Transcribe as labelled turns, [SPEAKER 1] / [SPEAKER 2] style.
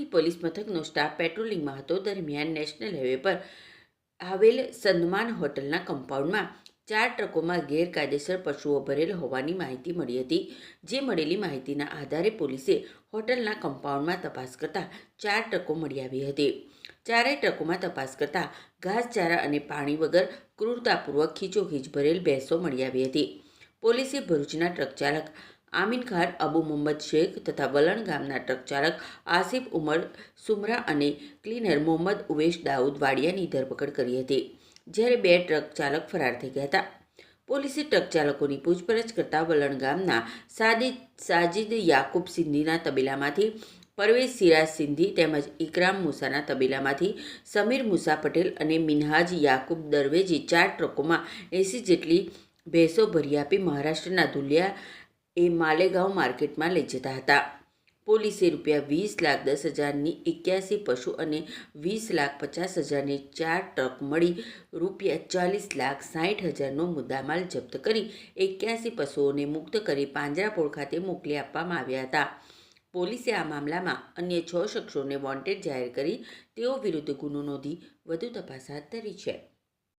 [SPEAKER 1] Panoli police મથકનો staff પેટ્રોલિંગમાં હતો. દરમિયાન national highway પર આવેલ સન્માન હોટલના કમ્પાઉન્ડમાં ચાર ટ્રકોમાં ગેરકાયદેસર પશુઓ ભરેલ હોવાની માહિતી મળી હતી, જે મળેલી માહિતીના આધારે પોલીસે હોટલના કમ્પાઉન્ડમાં તપાસ કરતા ચાર ટ્રકો મળી આવી હતી. ચારેય ટ્રકોમાં તપાસ કરતા ઘાસચારા અને પાણી વગર ક્રૂરતાપૂર્વક ખીચોખીચ ભરેલ ભેંસો મળી આવી હતી. પોલીસે ભરૂચના ટ્રક ચાલક આમીન ખાન, અબુ મોહમ્મદ શેખ તથા વલણ ગામના ટ્રક ચાલક આસિફ ઉમર સુમરા અને ક્લીનર મોહમ્મદ ઉવેશ દાઉદ વાડિયાની ધરપકડ કરી હતી, જ્યારે બે ટ્રક ચાલક ફરાર થઈ ગયા હતા. પોલીસે ટ્રક ચાલકોની પૂછપરછ કરતા વલણ ગામના સાદિદ, સાજિદ યાકુબ સિંધીના તબેલામાંથી, પરવેઝ સિરાજ સિંધી તેમજ ઇકરામ મુસાના તબેલામાંથી, સમીર મુસા પટેલ અને મિનહાજ યાકુબ દરવેજી ચાર ટ્રકોમાં એંસી જેટલી ભેંસો ભરી આપી મહારાષ્ટ્રના ધુલિયા એ માલેગાંવ માર્કેટમાં લઈ જતા હતા. પોલીસે રૂપિયા વીસ લાખ દસ હજારની એક્યાસી પશુ અને વીસ લાખ પચાસ હજારની ચાર ટ્રક મળી રૂપિયા ચાલીસ લાખ સાઠ હજારનો મુદ્દામાલ જપ્ત કરી એક્યાસી પશુઓને મુક્ત કરી પાંજરાપોળ ખાતે મોકલી આપવામાં આવ્યા હતા. પોલીસે આ મામલામાં અન્ય છ શખ્સોને વોન્ટેડ જાહેર કરી તેઓ વિરુદ્ધ ગુનો નોંધી વધુ તપાસ હાથ ધરી છે.